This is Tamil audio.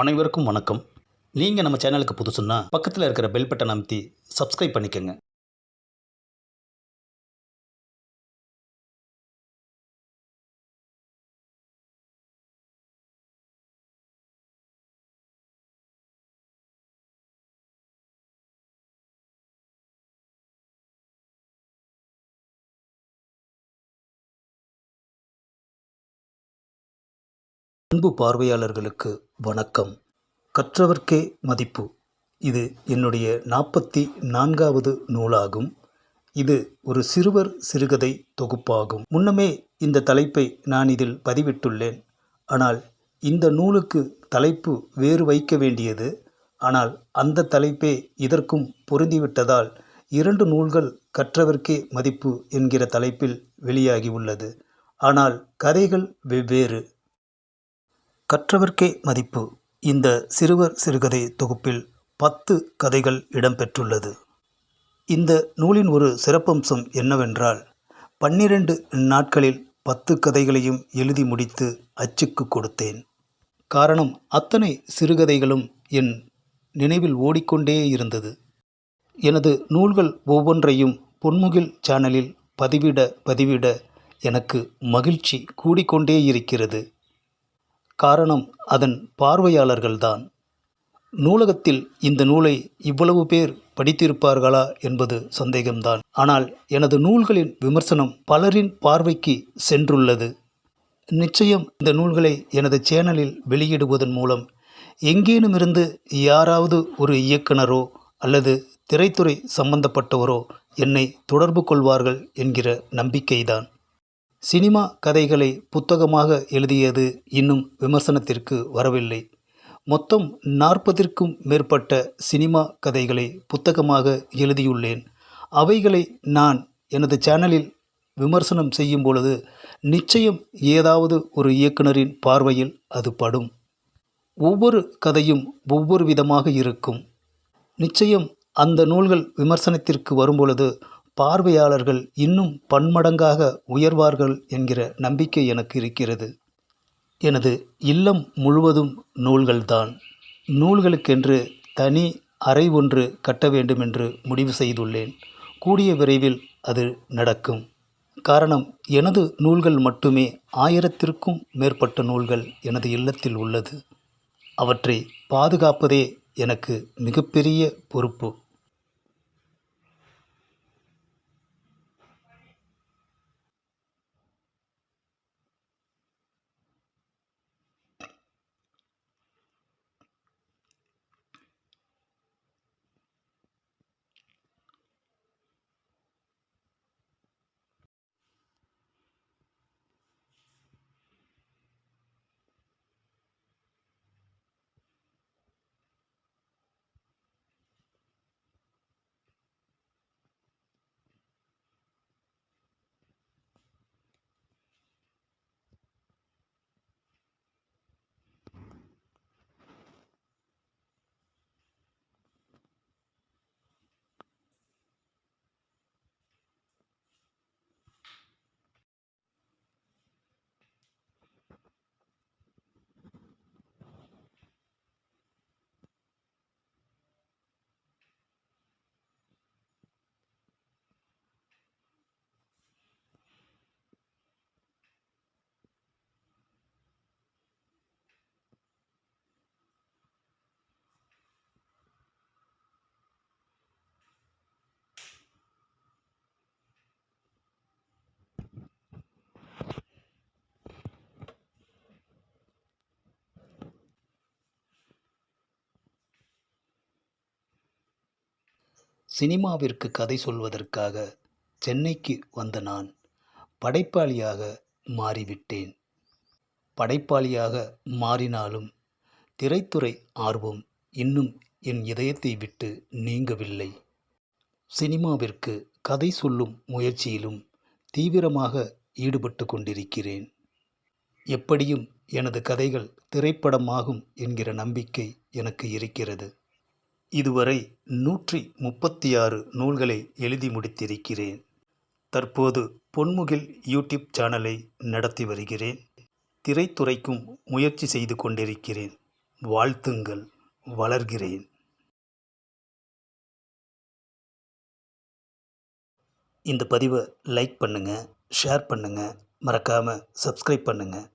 அனைவருக்கும் வணக்கம். நீங்கள் நம்ம சேனலுக்கு புதுசுன்னா பக்கத்தில் இருக்கிற பெல் பட்டன் அமைத்தி சப்ஸ்கிரைப் பண்ணிக்கோங்க. அன்பு பார்வையாளர்களுக்கு வணக்கம். கற்றவர்க்கே மதிப்பு. இது என்னுடைய நாற்பத்தி நான்காவது நூலாகும். இது ஒரு சிறுவர் சிறுகதை தொகுப்பாகும். முன்னமே இந்த தலைப்பை நான் இதில் பதிவிட்டுள்ளேன். ஆனால் இந்த நூலுக்கு தலைப்பு வேறு வைக்க வேண்டியது. ஆனால் அந்த தலைப்பே இதற்கும் பொருந்திவிட்டதால் இரண்டு நூல்கள் கற்றவர்க்கே மதிப்பு என்கிற தலைப்பில் வெளியாகி உள்ளது. ஆனால் கதைகள் வெவ்வேறு. கற்றவர்க்கே மதிப்பு. இந்த சிறுவர் சிறுகதை தொகுப்பில் பத்து கதைகள் இடம்பெற்றுள்ளது. இந்த நூலின் ஒரு சிறப்பம்சம் என்னவென்றால் பன்னிரண்டு நாட்களில் பத்து கதைகளையும் எழுதி முடித்து அச்சுக்கு கொடுத்தேன். காரணம் அத்தனை சிறுகதைகளும் என் நினைவில் ஓடிக்கொண்டே இருந்தது. எனது நூல்கள் ஒவ்வொன்றையும் பொன்முகில் சேனலில் பதிவிட பதிவிட எனக்கு மகிழ்ச்சி கூடிக்கொண்டே இருக்கிறது. காரணம் அதன் பார்வையாளர்கள்தான். நூலகத்தில் இந்த நூலை இவ்வளவு பேர் படித்திருப்பார்களா என்பது சந்தேகம்தான். ஆனால் எனது நூல்களின் விமர்சனம் பலரின் பார்வைக்கு சென்றுள்ளது. நிச்சயம் இந்த நூல்களை எனது சேனலில் வெளியிடுவதன் மூலம் எங்கேனுமிருந்து யாராவது ஒரு இயக்குனரோ அல்லது திரைத்துறை சம்பந்தப்பட்டவரோ என்னை தொடர்பு கொள்வார்கள் என்கிற நம்பிக்கைதான். சினிமா கதைகளை புத்தகமாக எழுதியது இன்னும் விமர்சனத்திற்கு வரவில்லை. மொத்தம் நாற்பதிற்கும் மேற்பட்ட சினிமா கதைகளை புத்தகமாக எழுதியுள்ளேன். அவைகளை நான் எனது சேனலில் விமர்சனம் செய்யும் பொழுது நிச்சயம் ஏதாவது ஒரு இயக்குனரின் பார்வையில் அது படும். ஒவ்வொரு கதையும் ஒவ்வொரு விதமாக இருக்கும். நிச்சயம் அந்த நூல்கள் விமர்சனத்திற்கு வரும்பொழுது பார்வையாளர்கள் இன்னும் பன்மடங்காக உயர்வார்கள் என்கிற நம்பிக்கை எனக்கு இருக்கிறது. எனது இல்லம் முழுவதும் நூல்கள்தான். நூல்களுக்கென்று தனி அறை ஒன்று கட்ட வேண்டுமென்று முடிவு செய்துள்ளேன். கூடிய விரைவில் அது நடக்கும். காரணம் எனது நூல்கள் மட்டுமே ஆயிரத்திற்கும் மேற்பட்ட நூல்கள் எனது இல்லத்தில் உள்ளது. அவற்றை பாதுகாப்பதே எனக்கு மிகப்பெரிய பொறுப்பு. சினிமாவிற்கு கதை சொல்வதற்காக சென்னைக்கு வந்த நான் படைப்பாளியாக மாறிவிட்டேன். படைப்பாளியாக மாறினாலும் திரைத்துறை ஆர்வம் இன்னும் என் இதயத்தை விட்டு நீங்கவில்லை. சினிமாவிற்கு கதை சொல்லும் முயற்சியிலும் தீவிரமாக ஈடுபட்டு கொண்டிருக்கிறேன். எப்படியும் எனது கதைகள் திரைப்படமாகும் என்கிற நம்பிக்கை எனக்கு இருக்கிறது. இதுவரை நூற்றி முப்பத்தி ஆறு நூல்களை எழுதி முடித்திருக்கிறேன். தற்போது பொன்முகில் யூடியூப் சேனலை நடத்தி வருகிறேன். திரைத்துறைக்கும் முயற்சி செய்து கொண்டிருக்கிறேன். வாழ்த்துங்கள் வளர்கிறேன். இந்த பதிவை லைக் பண்ணுங்கள் ஷேர் பண்ணுங்கள் மறக்காமல் சப்ஸ்கிரைப் பண்ணுங்கள்